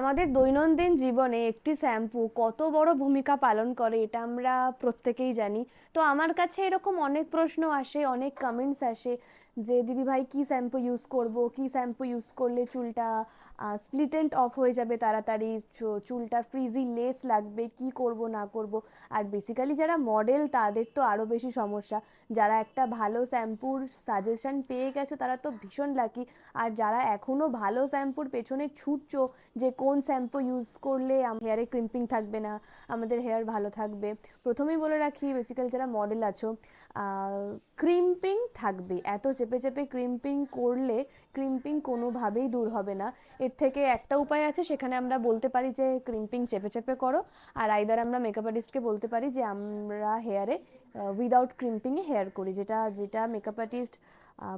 আমাদের দৈনন্দিন জীবনে একটি শ্যাম্পু কত বড় ভূমিকা পালন করে এটা আমরা প্রত্যেকেই জানি। তো আমার কাছে এরকম অনেক প্রশ্ন আসে, অনেক কমেন্টস আসে যে দিদিভাই কী শ্যাম্পু ইউজ করব? কি শ্যাম্পু ইউজ করলে চুলটা স্প্লিটেন্ট অফ হয়ে যাবে তাড়াতাড়ি? চুলটা ফ্রিজি লেস লাগবে, কি করব, না করব? আর বেসিক্যালি যারা মডেল তাদের তো আরও বেশি সমস্যা। যারা একটা ভালো শ্যাম্পুর সাজেশন পেয়ে গেছো তারা তো ভীষণ লাকি আর যারা এখনও ভালো শ্যাম্পুর পেছনে ছুটছো যে কোন শ্যাম্পু ইউজ করলে হেয়ারে ক্রিম্পিং থাকবে না, আমাদের হেয়ার ভালো থাকবে? প্রথমেই বলে রাখি বেসিক্যালি যারা মডেল আছো ক্রিম্পিং থাকবে। এত চেপে চেপে ক্রিম্পিং করলে ক্রিম্পিং কোনোভাবেই দূর হবে না। এর থেকে একটা উপায় আছে, সেখানে আমরা বলতে পারি যে ক্রিম্পিং চেপে চেপে করো। আর আইদার আমরা মেকআপ আর্টিস্টকে বলতে পারি যে আমরা হেয়ারে উইদাউট ক্রিম্পিংয়ে হেয়ার করি, যেটা যেটা মেকআপ আর্টিস্ট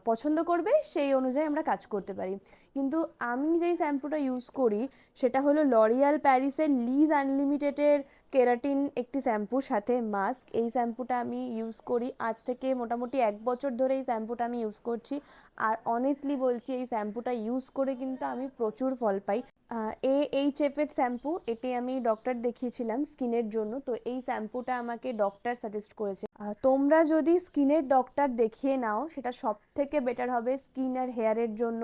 পছন্দ করবে, সেই অনুযায়ী আমরা কাজ করতে পারি। কিন্তু আমি যেই শ্যাম্পুটা ইউজ করি, সেটা হলো লরিয়াল প্যারিসের লিজ আনলিমিটেডের কেরাটিন একটি শ্যাম্পুর সাথে মাস্ক এই শ্যাম্পুটা আমি ইউজ করি। আজ থেকে মোটামুটি এক বছর ধরে এই শ্যাম্পুটা আমি ইউজ করছি। আর অনেস্টলি বলছি, এই শ্যাম্পুটা ইউজ করে কিন্তু আমি প্রচুর ফল পাই। এ এইচ এফের শ্যাম্পু, এটি আমি ডক্টর দেখিয়েছিলাম স্কিনের জন্য। তো এই শ্যাম্পুটা আমাকে ডক্টর সাজেস্ট করেছে। তোমরা যদি স্কিনের ডক্টর দেখিয়ে নাও, সেটা সব থেকে বেটার হবে স্কিন আর হেয়ারের জন্য।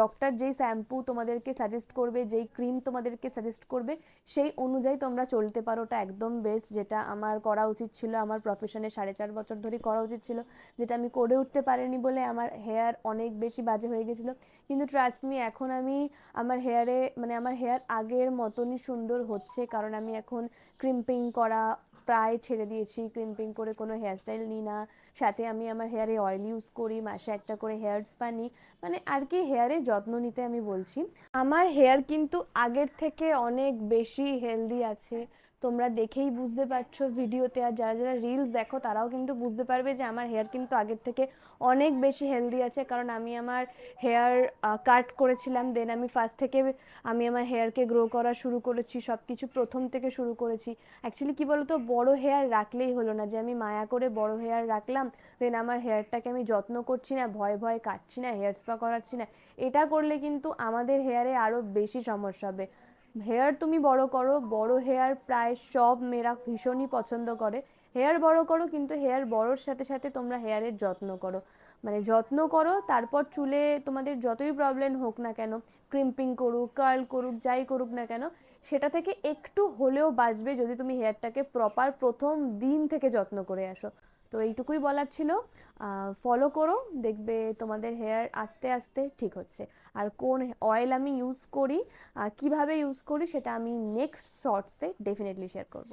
ডক্টর যেই শ্যাম্পু তোমাদেরকে সাজেস্ট করবে, যেই ক্রিম তোমাদেরকে সাজেস্ট করবে, সেই অনুযায়ী তোমরা চলতে পারো। ওটা একদম বেস্ট যেটা আমার করা উচিত ছিল, আমার প্রফেশনে সাড়ে চার বছর ধরে করা উচিত ছিল, যেটা আমি করে উঠতে পারিনি বলে আমার হেয়ার অনেক বেশি বাজে হয়ে গেছিল। কিন্তু ট্রাস্ট মি এখন আমি আমার হেয়ারে মানে আমার হেয়ার আগের মতনই সুন্দর হচ্ছে, কারণ আমি এখন ক্রিম্পিং করা প্রায় ছেড়ে দিয়েছি ক্রিম্পিং করে কোনো হেয়ারস্টাইল নিই না। সাথে আমি আমার হেয়ারে অয়েল ইউজ করি, মাসে একটা করে হেয়ার স্পা নিই মানে আর কি হেয়ারে যত্ন নিতে আমি বলছি। আমার হেয়ার কিন্তু আগের থেকে অনেক বেশি হেলদি আছে। তোমরা দেখেই বুঝতে পারছ ভিডিওতে। আর যারা যারা রিলস দেখো, তারাও কিন্তু বুঝতে পারবে যে আমার হেয়ার কিন্তু আগের থেকে অনেক বেশি হেলদি আছে। কারণ আমি আমার হেয়ার কাট করেছিলাম দেন আমি ফার্স্ট থেকে আমি আমার হেয়ারকে গ্রো করা শুরু করেছি সব কিছু প্রথম থেকে শুরু করেছি। অ্যাকচুয়ালি কী বলতো, বড় হেয়ার রাখলেই হলো না। যে আমি মায়া করে বড় হেয়ার রাখলাম দেন আমার হেয়ারটাকে আমি যত্ন করছি না, ভয়ে ভয়ে কাটছি না হেয়ার স্পা করাচ্ছি না। এটা করলে কিন্তু আমাদের হেয়ারে আরও বেশি সমস্যা হবে। হেয়ার তুমি বড় করো, বড় হেয়ার প্রায় সব মেয়েরা ভীষণই পছন্দ করে। হেয়ার বড় করো কিন্তু হেয়ার বড়োর সাথে সাথে তোমরা হেয়ারের যত্ন করো। মানে যত্ন করো, তারপর চুলে তোমাদের যতই প্রবলেম হোক না কেন ক্রিম্পিং করুক কার্ল করুক, যাই করুক না কেন, সেটা থেকে একটু হলেও বাঁচবে যদি তুমি হেয়ারটাকে প্রপার প্রথম দিন থেকে যত্ন করে আসো। তো এইটুকুই বলার ছিল। ফলো করো, দেখবে তোমাদের হেয়ার আস্তে আস্তে ঠিক হচ্ছে। আর কোন অয়েল আমি ইউজ করি কীভাবে ইউজ করি, সেটা আমি নেক্সট শর্টসে ডেফিনেটলি শেয়ার করব।